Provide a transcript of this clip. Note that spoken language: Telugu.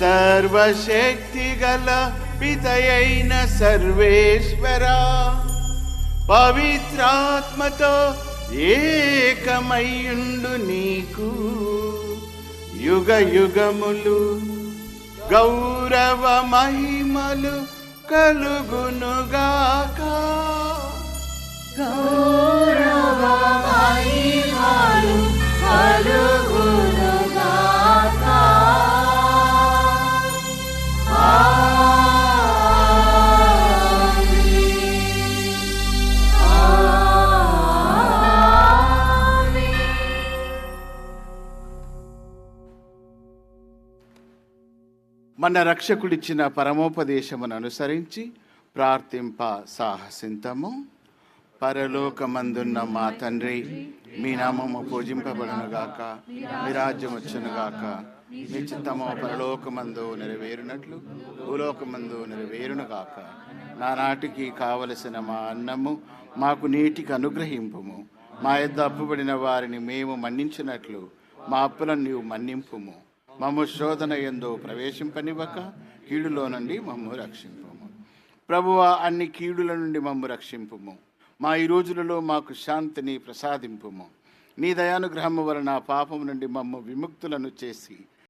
సర్వశక్తి గల పితయైన సర్వేశ్వర పవిత్రాత్మతో ఏకమయ్యుండు నీకు. యుగ యుగములు గౌరవ మహిమలు కలుగునుగాకా. మన రక్షకుడిచ్చిన పరమోపదేశమును అనుసరించి ప్రార్థింప సాహసింతము. పరలోకమందున్న మా తండ్రి మీ నామము పూజింపబడునుగాక మీ రాజ్యం వచ్చునుగాక మీ చిత్తము పరలోకమందు నెరవేరునట్లు భూలోకమందు నెరవేరునుగాక. నానాటికి కావలసిన మా అన్నము మాకు నీటికి అనుగ్రహింపుము. మా యొద్ద అప్పుబడిన వారిని మేము మన్నించినట్లు మా అప్పులను నీవు మన్నింపుము. మమ్ము శోధన ఎందు ప్రవేశింపనివ్వక కీడులో నుండి మమ్ము రక్షింపము. ప్రభువ అన్ని కీడుల నుండి మమ్ము రక్షింపుము. మా ఈ రోజులలో మాకు శాంతిని ప్రసాదింపుము. నీ దయానుగ్రహము వలన పాపము నుండి మమ్ము విముక్తులను చేసి